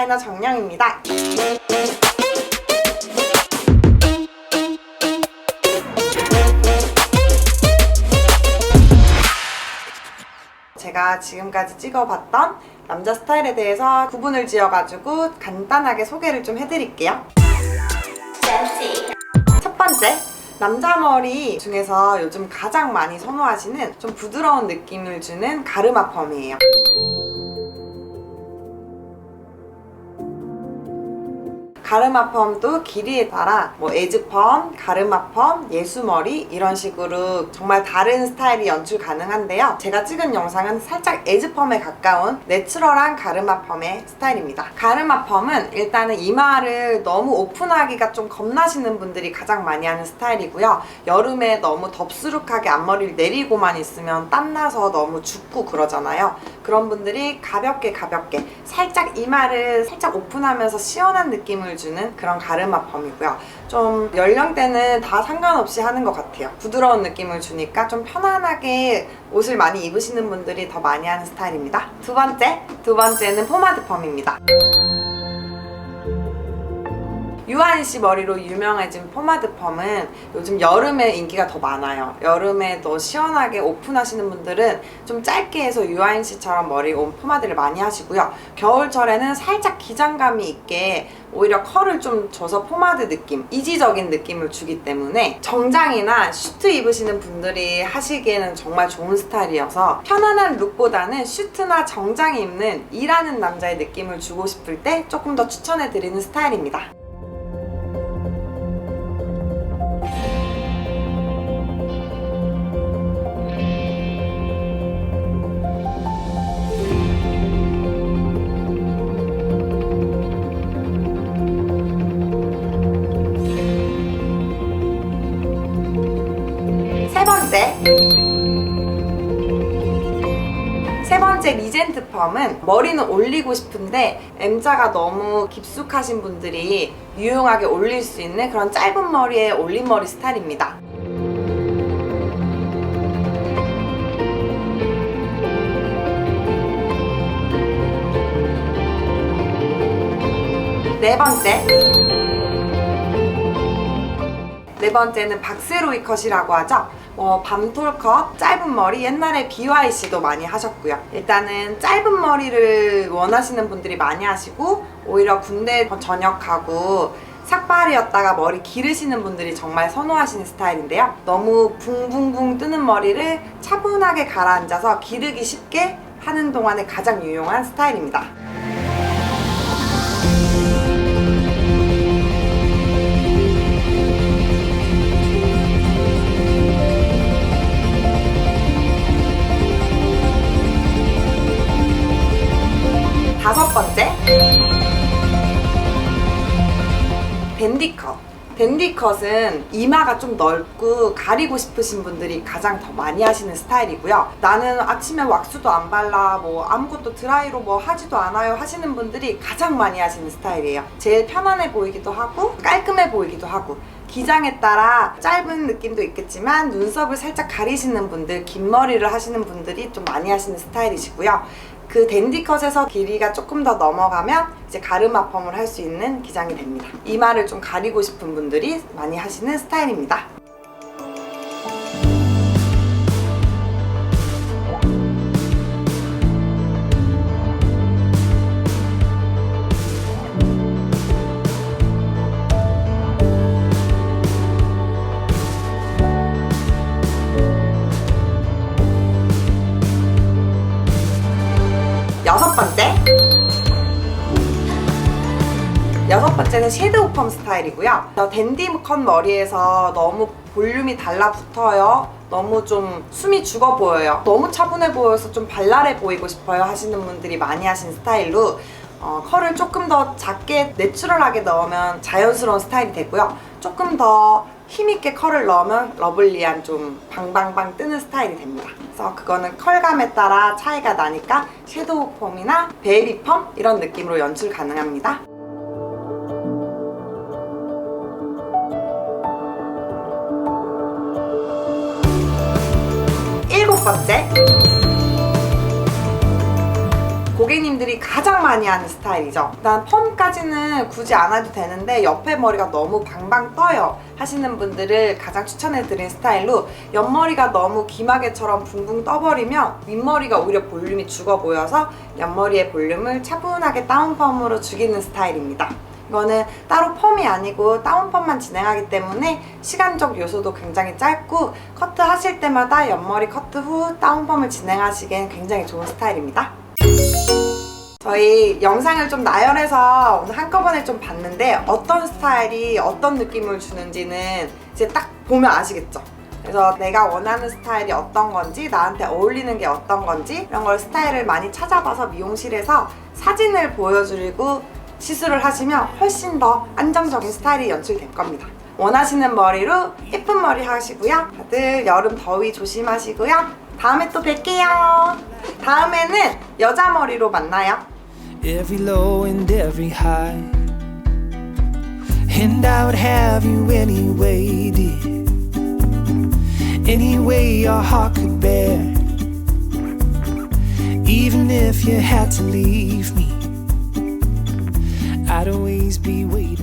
디자이너 정영입니다. 제가 지금까지 찍어봤던 남자 스타일에 대해서 구분을 지어가지고 간단하게 소개를 좀 해드릴게요. 첫 번째, 남자 머리 중에서 요즘 가장 많이 선호하시는 좀 부드러운 느낌을 주는 가르마 펌이에요. 가르마 펌도 길이에 따라 뭐 에즈 펌, 가르마 펌, 예수머리 이런 식으로 정말 다른 스타일이 연출 가능한데요. 제가 찍은 영상은 살짝 에즈 펌에 가까운 내추럴한 가르마 펌의 스타일입니다. 가르마 펌은 일단은 이마를 너무 오픈하기가 좀 겁나시는 분들이 가장 많이 하는 스타일이고요. 여름에 너무 덥수룩하게 앞머리를 내리고만 있으면 땀나서 너무 춥고 그러잖아요. 그런 분들이 가볍게 가볍게 살짝 이마를 살짝 오픈하면서 시원한 느낌을 주는 그런 가르마 펌이고요. 좀 연령대는 다 상관없이 하는 것 같아요. 부드러운 느낌을 주니까 좀 편안하게 옷을 많이 입으시는 분들이 더 많이 하는 스타일입니다. 두 번째, 두 번째는 포마드 펌입니다. 유한 씨 머리로 유명해진 포마드 펌은 요즘 여름에 인기가 더 많아요. 여름에 더 시원하게 오픈하시는 분들은 좀 짧게 해서 유한 씨처럼 머리 온 포마드를 많이 하시고요. 겨울철에는 살짝 기장감이 있게 오히려 컬을 좀 줘서 포마드 느낌, 이지적인 느낌을 주기 때문에 정장이나 슈트 입으시는 분들이 하시기에는 정말 좋은 스타일이어서 편안한 룩보다는 슈트나 정장 입는 일하는 남자의 느낌을 주고 싶을 때 조금 더 추천해 드리는 스타일입니다. 번째 리젠트 펌은 머리는 올리고 싶은데 M자가 너무 깊숙하신 분들이 유용하게 올릴 수 있는 그런 짧은 머리의 올림머리 스타일입니다. 네 번째. 네 번째는 박세로이 컷이라고 하죠. 어, 밤톨 컷, 짧은 머리, 옛날에 BY 씨도 많이 하셨고요. 일단은 짧은 머리를 원하시는 분들이 많이 하시고, 오히려 군대 전역하고, 삭발이었다가 머리 기르시는 분들이 정말 선호하시는 스타일인데요. 너무 붕붕붕 뜨는 머리를 차분하게 가라앉아서 기르기 쉽게 하는 동안에 가장 유용한 스타일입니다. 댄디컷. 댄디컷은 이마가 좀 넓고 가리고 싶으신 분들이 가장 더 많이 하시는 스타일이고요. 나는 아침에 왁스도 안 발라 뭐 아무것도 드라이로 뭐 하지도 않아요 하시는 분들이 가장 많이 하시는 스타일이에요. 제일 편안해 보이기도 하고 깔끔해 보이기도 하고 기장에 따라 짧은 느낌도 있겠지만 눈썹을 살짝 가리시는 분들 긴 머리를 하시는 분들이 좀 많이 하시는 스타일이시고요 그 댄디컷에서 길이가 조금 더 넘어가면 이제 가르마 펌을 할 수 있는 기장이 됩니다. 이마를 좀 가리고 싶은 분들이 많이 하시는 스타일입니다. 번째는 섀도우 펌 스타일이고요. 저 댄디 컷 머리에서 너무 볼륨이 달라붙어요. 너무 좀 숨이 죽어 보여요. 너무 차분해 보여서 좀 발랄해 보이고 싶어요 하시는 분들이 많이 하시는 스타일로 어, 컬을 조금 더 작게 내추럴하게 넣으면 자연스러운 스타일이 되고요. 조금 더 힘있게 컬을 넣으면 러블리한 좀 방방방 뜨는 스타일이 됩니다. 그래서 그거는 컬감에 따라 차이가 나니까 섀도우 펌이나 베이비 펌 이런 느낌으로 연출 가능합니다. 번째 고객님들이 가장 많이 하는 스타일이죠. 일단 펌까지는 굳이 안 해도 되는데 옆에 머리가 너무 방방 떠요 하시는 분들을 가장 추천해드린 스타일로 옆머리가 너무 기마개처럼 붕붕 떠버리면 윗머리가 오히려 볼륨이 죽어 보여서 옆머리의 볼륨을 차분하게 다운펌으로 죽이는 스타일입니다. 이거는 따로 펌이 아니고 다운펌만 진행하기 때문에 시간적 요소도 굉장히 짧고 커트 하실 때마다 옆머리 커트 후 다운펌을 진행하시기엔 굉장히 좋은 스타일입니다. 저희 영상을 좀 나열해서 오늘 한꺼번에 좀 봤는데 어떤 스타일이 어떤 느낌을 주는지는 이제 딱 보면 아시겠죠? 그래서 내가 원하는 스타일이 어떤 건지 나한테 어울리는 게 어떤 건지 이런 걸 스타일을 많이 찾아봐서 미용실에서 사진을 보여드리고 시술을 하시면 훨씬 더 안정적인 스타일이 연출될 겁니다. 원하시는 머리로 예쁜 머리 하시고요. 다들 여름 더위 조심하시고요. 다음에 또 뵐게요. 다음에는 여자 머리로 만나요. every low and every high. And I would have you anyway, dear. Any way your heart could bear. Even if you had to leave me, I'd always be waiting.